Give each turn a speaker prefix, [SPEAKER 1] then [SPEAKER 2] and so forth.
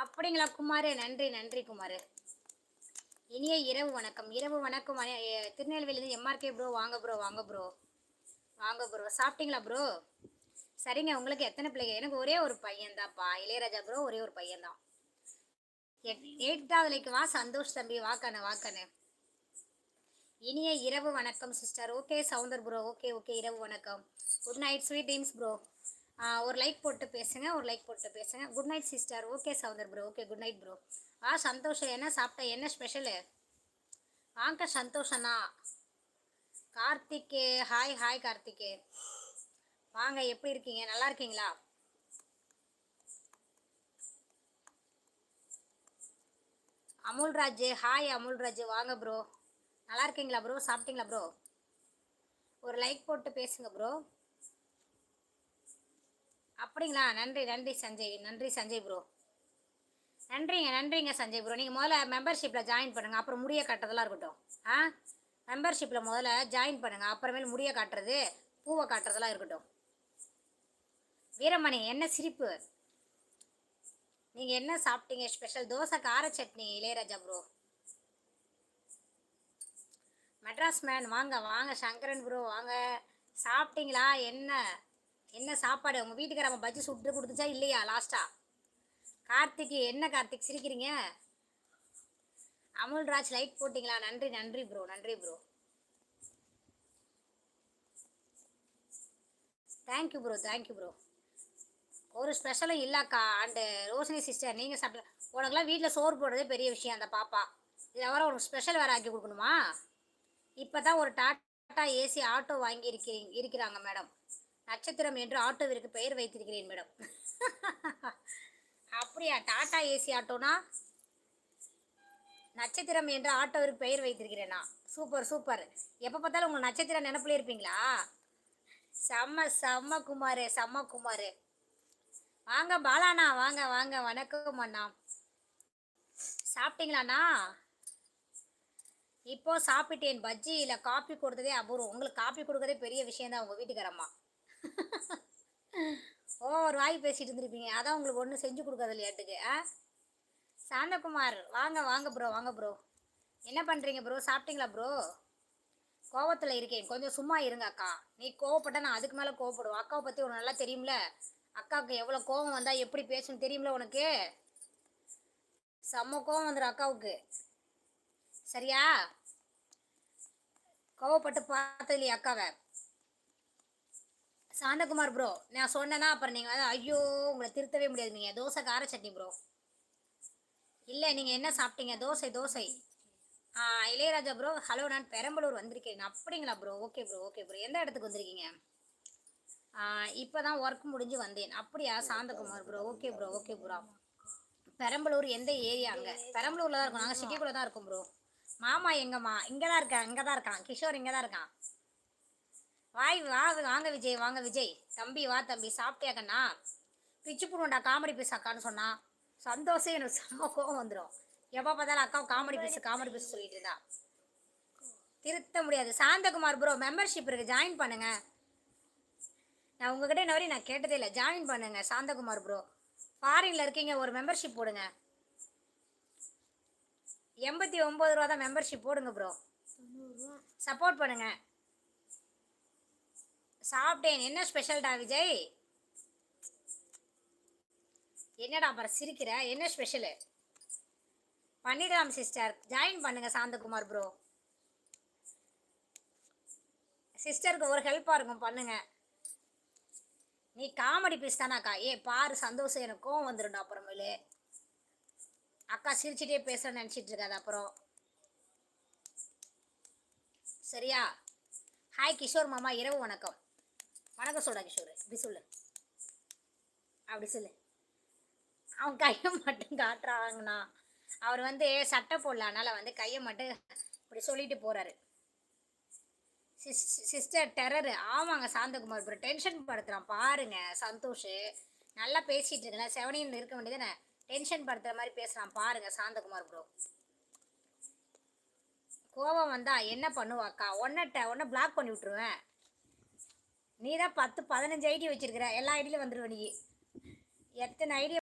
[SPEAKER 1] அப்படிங்களா குமார்? நன்றி நன்றி குமார். இனிய இரவு வணக்கம். இரவு வணக்கம் வண- திருநெல்வேலியிலேருந்து எம்ஆர்கே ப்ரோ வாங்க ப்ரோ வாங்க ப்ரோ வாங்க ப்ரோ சாப்பிட்டீங்களா ப்ரோ சரிங்க உங்களுக்கு எத்தனை பிள்ளைங்க? எனக்கு ஒரே ஒரு பையன் தான்ப்பா இளையராஜா ப்ரோ ஒரே ஒரு பையன் தான் எட்டாவதுலைக்கு வா சந்தோஷ் தம்பி. வாக்கண்ணு வாக்கண்ணு இனிய இரவு வணக்கம் sister okay Soundar bro okay okay இரவு வணக்கம். Good night sweet dreams bro ஒரு லைக் போட்டு பேசுங்க ஒரு லைக் போட்டு பேசுங்க. Good night sister okay Soundar bro okay good night bro ஆ சந்தோஷம். என்ன சாப்பிட்ட? என்ன ஸ்பெஷலு வாங்க சந்தோஷண்ணா கார்த்திகே. Hi hi கார்த்திகே. வாங்க எப்படி இருக்கீங்க? நல்லா இருக்கீங்களா? அமுல்ராஜ் ஹாய் அமுல்ராஜ் வாங்க ப்ரோ நல்லா இருக்கீங்களா ப்ரோ சாப்பிட்டீங்களா ப்ரோ ஒரு லைக் போட்டு பேசுங்க ப்ரோ அப்படிங்களா? நன்றி நன்றி சஞ்சய் நன்றி சஞ்சய் ப்ரோ நன்றிங்க நன்றிங்க சஞ்சய் ப்ரோ நீங்கள் முதல்ல மெம்பர்ஷிப்பில் ஜாயின் பண்ணுங்கள் அப்புறம் முடிய காட்டுறதெல்லாம் இருக்கட்டும். ஆ? மெம்பர்ஷிப்பில் முதல்ல ஜாயின் பண்ணுங்கள் அப்புறமேல் முடிய காட்டுறது பூவை காட்டுறதெல்லாம் இருக்கட்டும். வீரமணி என்ன சிரிப்பு? நீங்கள் என்ன சாப்பிட்டீங்க? ஸ்பெஷல் தோசை கார சட்னி இளையராஜா ப்ரோ மெட்ராஸ் மேன் வாங்க வாங்க சங்கரன் ப்ரோ வாங்க. சாப்பிட்டீங்களா? என்ன? என்ன சாப்பாடு? உங்கள் வீட்டுக்கார அவன் பஜ்ஜி சுட்டு கொடுத்துச்சா இல்லையா லாஸ்ட்டா கார்த்திக் என்ன கார்த்திக் சிரிக்கிறீங்க? அமுல்ராஜ் லைட் போட்டிங்களா? நன்றி நன்றி ப்ரோ நன்றி bro thank you bro thank you bro ஒரு ஸ்பெஷலும் இல்லைக்கா. அண்டு ரோஷினி சிஸ்டர் நீங்கள் சாப்பிட்ட உனக்குலாம் வீட்டில் சோறு போடுறதே பெரிய விஷயம் அந்த பாப்பா. இதை வர உனக்கு ஸ்பெஷல் வேறு ஆக்கி கொடுக்கணுமா? இப்போ தான் ஒரு டாட்டா ஏசி ஆட்டோ வாங்கி இருக்கிறீங்க இருக்கிறாங்க மேடம் நட்சத்திரம் என்று ஆட்டோவிற்கு பெயர் வைத்திருக்கிறேன் மேடம். அப்படியா? டாடா ஏசி ஆட்டோனா? நட்சத்திரம் என்று ஆட்டோவிற்கு பெயர் வைத்திருக்கிறேனா? Super super. எப்போ பார்த்தாலும் உங்கள் நட்சத்திரம் நினப்புல இருப்பீங்களா? செம்ம செம்ம குமார் செம்ம குமார். வாங்க பாலாண்ணா வாங்க வாங்க. வணக்கம் அண்ணா. சாப்பிட்டீங்களாண்ணா? இப்போ சாப்பிட்டேன். பஜ்ஜி இல்லை காப்பி கொடுத்ததே அபூர்வம். உங்களுக்கு காப்பி கொடுக்கறதே பெரிய விஷயம் தான் உங்கள் வீட்டுக்காரம்மா. ஓ ஒரு வாய் பேசிட்டு இருந்திருப்பீங்க. அதான் உங்களுக்கு ஒன்றும் செஞ்சு கொடுக்காது இல்லையாட்டுக்கு ஆ? சாந்தகுமார் வாங்க வாங்க ப்ரோ வாங்க ப்ரோ என்ன பண்ணுறீங்க ப்ரோ சாப்பிட்டீங்களா ப்ரோ கோவத்தில் இருக்கேன். கொஞ்சம் சும்மா இருங்க அக்கா. நீ கோவப்பட்டா நான் அதுக்கு மேலே கோவப்படுவேன். அக்காவை பற்றி உனக்கு நல்லா தெரியும்ல? அக்காவுக்கு எவ்வளோ கோவம் வந்தால் எப்படி பேசணும் தெரியும்ல உனக்கு? செம்ம கோவம் வந்துடும் அக்காவுக்கு. சரியா? கோவப்பட்டு பார்த்தது இல்லையா அக்காவை? சாந்தகுமார் ப்ரோ நான் சொன்னேன்னா அப்புறம் நீங்கள் வந்து ஐயோ உங்களை திருத்தவே முடியாது. நீங்கள் தோசை கார சட்னி ப்ரோ இல்லை நீங்கள் என்ன சாப்பிட்டீங்க? தோசை தோசை. ஆ இளையராஜா ப்ரோ ஹலோ நான் பெரம்பலூர் வந்திருக்கேன். அப்படிங்களா bro okay bro okay bro எந்த இடத்துக்கு வந்திருக்கீங்க? இப்போ தான் ஒர்க் முடிஞ்சு வந்தேன். அப்படியா Santhakumar bro okay bro okay bro Perambalur எந்த ஏரியா அங்கே? பெரம்பலூரில் தான் இருக்கோம். நாங்கள் சிட்டிக்குள்ளே தான் இருக்கோம் ப்ரோ மாமா எங்கம்மா? இங்கே தான் இருக்கான் இங்கே தான் இருக்கான். கிஷோர் இங்கே தான் இருக்கான். வாய் வா வாங்க விஜய் வாங்க விஜய். தம்பி வா தம்பி சாப்பிட்டியா கண்ணா? பிச்சு போடுவோம்டா காமெடி பீஸ் அக்கான்னு சொன்னான் சந்தோஷம் எனக்கு செம்ம கோவம் வந்துடும் எப்போ பார்த்தாலும் அக்கா காமெடி பீஸ் காமெடி பீஸ் சொல்லிட்டு இருந்தா. திருத்த முடியாது. சாந்தகுமார் ப்ரோ மெம்பர்ஷிப் இருக்கு ஜாயின் பண்ணுங்க. நான் உங்ககிட்ட இன்ன வரையும் நான் கேட்டதே இல்லை. ஜாயின் பண்ணுங்க சாந்தகுமார் ப்ரோ ஃபாரின்ல இருக்கீங்க ஒரு மெம்பர்ஷிப் போடுங்க. எண்பத்தி ஒம்பது ரூபா தான் மெம்பர்ஷிப் போடுங்க ப்ரோ சப்போர்ட் பண்ணுங்க. சாப்பிட்டேன். என்ன ஸ்பெஷல்டா விஜய்? என்னடா அப்புறம் சிரிக்கிற? என்ன ஸ்பெஷலு பண்ணிடலாம் சிஸ்டர் ஜாயின் பண்ணுங்க சாந்தகுமார் ப்ரோ சிஸ்டருக்கு ஒரு ஹெல்ப்பாக இருக்கும் பண்ணுங்க. நீ காமெடி பீஸ் தானாக்கா ஏ பாரு சந்தோஷம் எனக்கு கோவம் வந்துடும்டா அப்புறமேலு. அக்கா சிரிச்சிட்டே பேசுறேன்னு நினச்சிட்டு இருக்காது அப்புறம். சரியா? ஹாய் கிஷோர் மாமா இரவு வணக்கம். வணக்கம் சொல்டா கிஷோர். இப்படி சொல்லு. அப்படி சொல்லு. அவன் கையை மட்டும் காட்டுறாங்கண்ணா. அவர் வந்து சட்டை போடல அதனால் வந்து கையை மட்டும் இப்படி சொல்லிட்டு போகிறாரு சிஸ் சிஸ்டர் டெரரு. ஆமாங்க சாந்தகுமார். ப்ரோ டென்ஷன் படுத்துகிறான் பாருங்க சந்தோஷ். நல்லா பேசிகிட்டு இருக்கேன் செவனியில் இருக்க வேண்டியதுன்னு டென்ஷன் படுத்துகிற மாதிரி பேசுகிறான் பாருங்க சாந்தகுமார் ப்ரோ கோவம் வந்தா என்ன பண்ணுவாக்கா? ஒன்னட்ட ஒன்றை பிளாக் பண்ணி விட்ருவேன் நீ தான் பத்து பதினஞ்சு ஐடி வச்சுருக்கிற. எல்லா ஐடியிலும் வந்துடுவ நீ. எத்தனை ஐடி